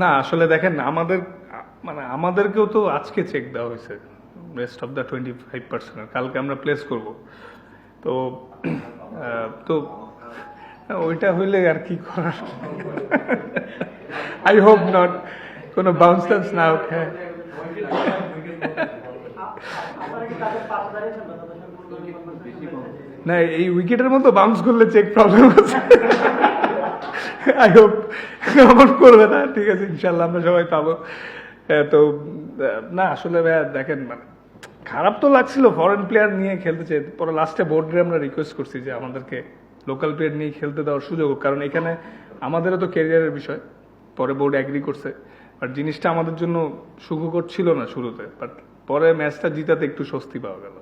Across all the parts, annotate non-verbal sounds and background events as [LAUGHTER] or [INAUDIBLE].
না, আসলে দেখেন, আমাদের মানে আমাদেরকেও তো আজকে চেক দেওয়া হয়েছে rest of the twenty five percent কালকে আমরা প্লেস করব। তো তো, ওইটা হইলে আর কি করার? আই হোপ নট কোনো বাউন্স টাউন্স না হোক হ্যাঁ। না, এই উইকেটের মতো বাউন্স করলে চেক প্রবলেম আছে। আই হোপ আমার করবে না। ঠিক আছে ইনশাল্লাহ আমরা সবাই পাবো। তো না, আসলে ভাইয়া, দেখেন মানে খারাপ তো লাগছিল ফরেন প্লেয়ার নিয়ে খেলতে চাই পরে লাস্টে বোর্ডে আমরা রিকোয়েস্ট করছি যে আমাদেরকে লোকাল প্লেয়ার নিয়ে খেলতে দেওয়ার সুযোগ। কারণ এখানে আমাদেরও তো ক্যারিয়ারের বিষয়। পরে বোর্ড অ্যাগ্রি করছে। বাট জিনিসটা আমাদের জন্য সুখকর ছিল না শুরুতে। বাট পরে ম্যাচটা জিতাতে একটু স্বস্তি পাওয়া গেল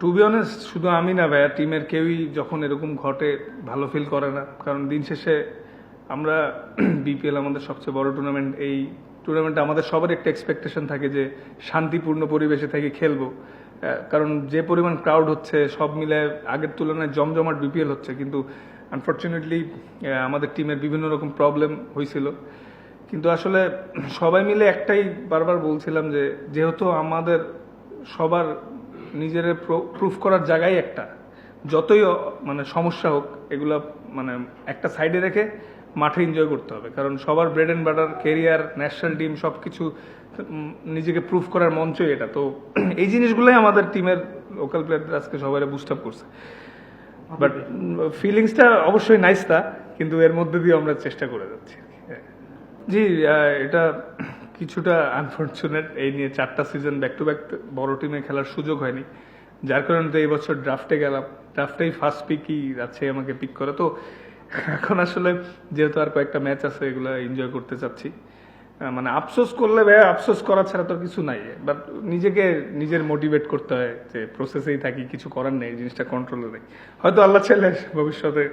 টু বি অনেস্ট শুধু আমি না ভাইয়া টিমের কেউই যখন এরকম ঘটে, ভালো ফিল করে না। কারণ দিন শেষে আমরা [CLEARS THROAT] বিপিএল আমাদের সবচেয়ে বড় টুর্নামেন্ট এই টুর্নামেন্টে আমাদের সবার একটা এক্সপেকটেশন থাকে যে শান্তিপূর্ণ পরিবেশে থেকে খেলব। কারণ যে পরিমাণ ক্রাউড হচ্ছে, সব মিলে আগের তুলনায় জমজমাট বিপিএল হচ্ছে। কিন্তু আনফর্চুনেটলি আমাদের টিমের বিভিন্ন রকম প্রবলেম হয়েছিল। কিন্তু আসলে সবাই মিলে একটাই বারবার বলছিলাম যে, যেহেতু আমাদের সবার নিজের প্রুফ করার জায়গায় একটা যতই মানে সমস্যা হোক, এগুলো মানে একটা সাইডে রেখে মাঠে এনজয় করতে হবে কারণ সবার bread and butter career national team সব কিছু নিজেকে প্রুফ করার মঞ্চই এটা তো [CLEARS THROAT] এই জিনিসগুলোই আমাদের টিমের লোকাল প্লেয়ারদের আজকে সবাই বুস্ট আপ করছে বাট ফিলিংসটা অবশ্যই নাইস তা, কিন্তু এর মধ্যে দিয়ে আমরা চেষ্টা করে যাচ্ছি। হ্যাঁ। জি এটা কিছুটা আনফর্চুনেট এই নিয়ে চারটা সিজন ব্যাক টু ব্যাক বড় টিমে খেলার সুযোগ হয়নি। যার কারণে তো এই বছর ড্রাফটে গেলাম। ড্রাফটেই ফার্স্ট পিকই আছে আমাকে পিক করে। তো এখন আসলে যেহেতু আর কয়েকটা ম্যাচ আছে এগুলো এনজয় করতে চাচ্ছি। মানে আফসোস করলে ভাই আফসোস করা ছাড়া তো কিছু নাই। বাট নিজেকে নিজের মোটিভেট করতে হয় যে প্রসেসেই থাকি কিছু করার নেই জিনিসটা কন্ট্রোলে নেই। হয়তো আল্লাহ ছেলে ভবিষ্যতে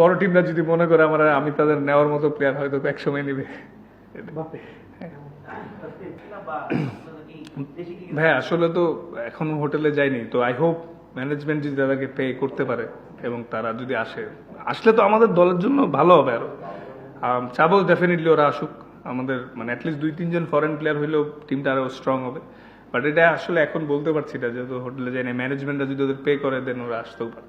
বড় টিমরা যদি মনে করে আমার আমি তাদের নেওয়ার মতো প্লেয়ার হয়তো একসময় নেবে। ভাই, আসলে তো এখনও হোটেলে যাইনি, তো আই হোপ ম্যানেজমেন্ট যদি তাদেরকে পে করতে পারে এবং তারা যদি আসে। আসলে তো আমাদের দলের জন্য ভালো হবে আরও। চাবো ডেফিনেটলি ওরা আসুক। আমাদের মানে অ্যাটলিস্ট দুই, তিনজন ফরেন প্লেয়ার হইলেও টিমটা আরও স্ট্রং হবে। বাট এটা আসলে এখন বলতে পারছি না, যেহেতু হোটেলে যাইনি ম্যানেজমেন্টরা যদি ওদের পে করে দেন ওরা আসতেও পারে।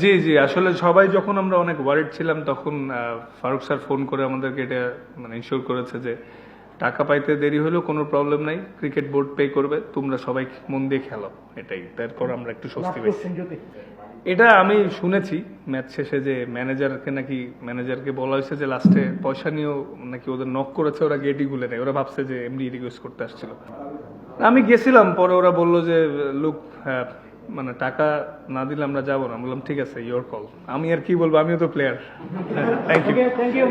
জি জি আসলে সবাই যখন আমরা অনেক ওয়ারিড ছিলাম তখন ফারুক স্যার ফোন করে আমাদেরকে এটা মানে ইনশিওর করেছে যে টাকা পাইতে দেরি হলেও কোনো প্রবলেম নাই ক্রিকেট বোর্ড পে করবে তোমরা সবাই মন দিয়ে খেলো এটাই। তারপর আমরা একটু স্বস্তি পেয়েছি। এটা আমি শুনেছি ম্যাচ শেষে যে ম্যানেজারকে নাকি ম্যানেজারকে বলা হয়েছে যে লাস্টে পয়সা নিয়েও নাকি ওদের নক করেছে ওরা গেটই খুলে নেয় ওরা ভাবছে যে এমনি রিকোয়েস্ট করতে আসছিল। আমি গেছিলাম পরে ওরা বলল যে লুক মানে টাকা না দিলে আমরা যাব না। বললাম ঠিক আছে ইয়োর কল আমি আর কি বলব? আমিও তো player thank you thank you